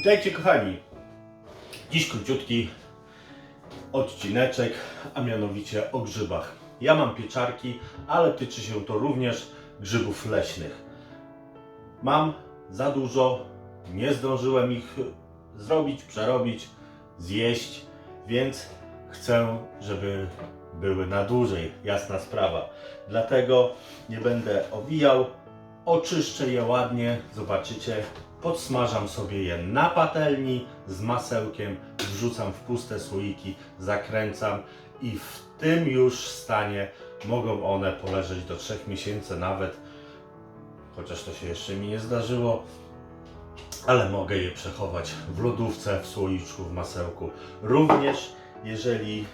Witajcie kochani. Dziś króciutki odcineczek, a mianowicie o grzybach. Ja mam pieczarki, ale tyczy się to również grzybów leśnych. Mam za dużo, nie zdążyłem ich zrobić, przerobić, zjeść, więc chcę, żeby były na dłużej, jasna sprawa. Dlatego nie będę owijał, oczyszczę je ładnie, zobaczycie, podsmażam sobie je na patelni z masełkiem, wrzucam w puste słoiki, zakręcam i w tym już stanie mogą one poleżeć do 3 miesięcy nawet, chociaż to się jeszcze mi nie zdarzyło, ale mogę je przechować w lodówce, w słoiczku, w masełku. Również jeżeli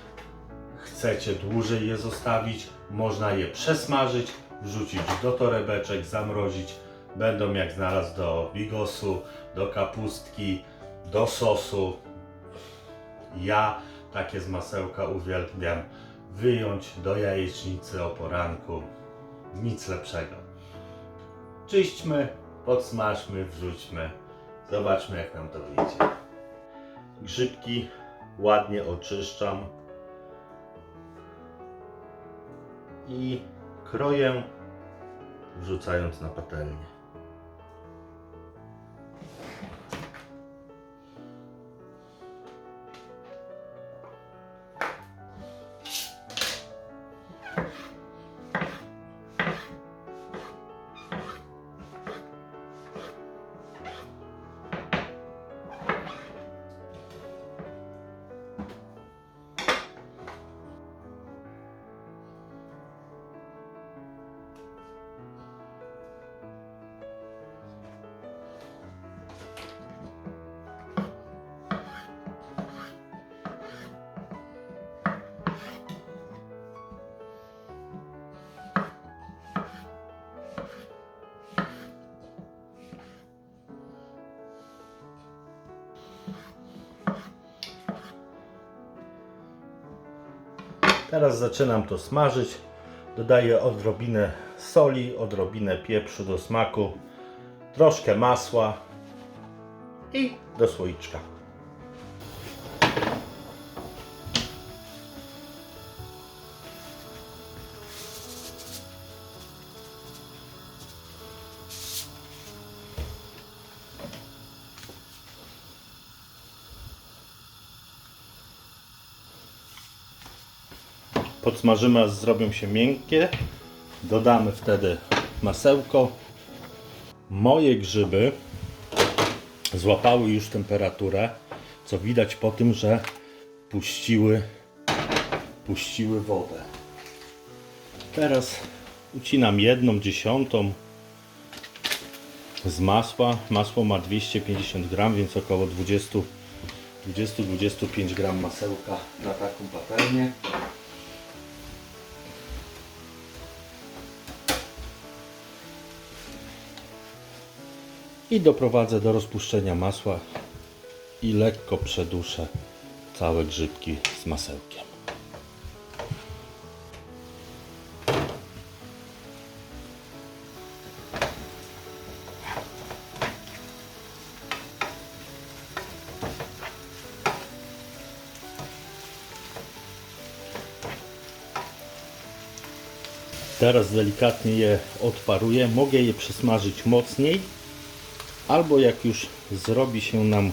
chcecie dłużej je zostawić, można je przesmażyć, wrzucić do torebeczek, zamrozić. Będą jak znalazł do bigosu, do kapustki, do sosu. Ja takie z masełka uwielbiam wyjąć do jajecznicy o poranku. Nic lepszego. Czyśćmy, podsmażmy, wrzućmy. Zobaczmy jak nam to wyjdzie. Grzybki ładnie oczyszczam i kroję wrzucając na patelnię. Teraz zaczynam to smażyć. Dodaję odrobinę soli, odrobinę pieprzu do smaku, troszkę masła i do słoiczka. Podsmażymy, aż zrobią się miękkie. Dodamy wtedy masełko. Moje grzyby złapały już temperaturę, co widać po tym, że puściły, puściły wodę. Teraz ucinam jedną dziesiątą z masła. Masło ma 250 gram, więc około 20 20-25 gram masełka na taką patelnię. I doprowadzę do rozpuszczenia masła i lekko przeduszę całe grzybki z masełkiem. Teraz delikatnie je odparuję. Mogę je przesmażyć mocniej, albo jak już zrobi się nam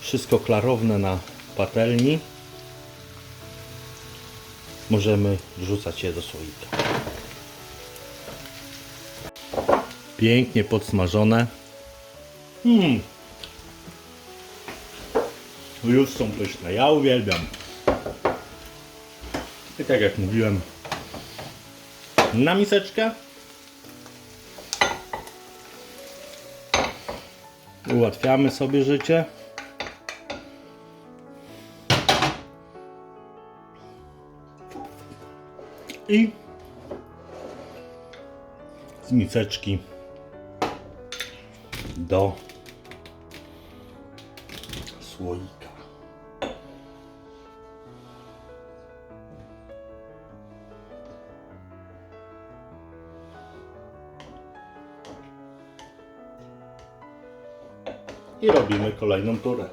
wszystko klarowne na patelni, możemy wrzucać je do słoika. Pięknie podsmażone. Mm. Już są pyszne. Ja uwielbiam. I tak jak mówiłem, na miseczkę ułatwiamy sobie życie. I z miseczki do słoika. I robimy kolejną turę.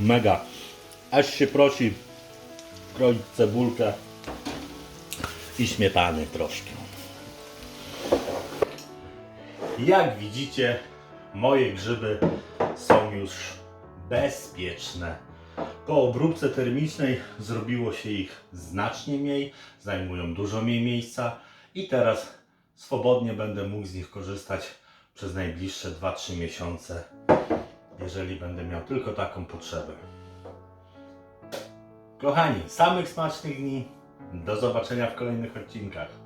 Mega. Aż się prosi kroić cebulkę i śmietany troszkę. Jak widzicie, moje grzyby są już bezpieczne. Po obróbce termicznej zrobiło się ich znacznie mniej, zajmują dużo mniej miejsca i teraz swobodnie będę mógł z nich korzystać przez najbliższe 2-3 miesiące, jeżeli będę miał tylko taką potrzebę. Kochani, samych smacznych dni. Do zobaczenia w kolejnych odcinkach.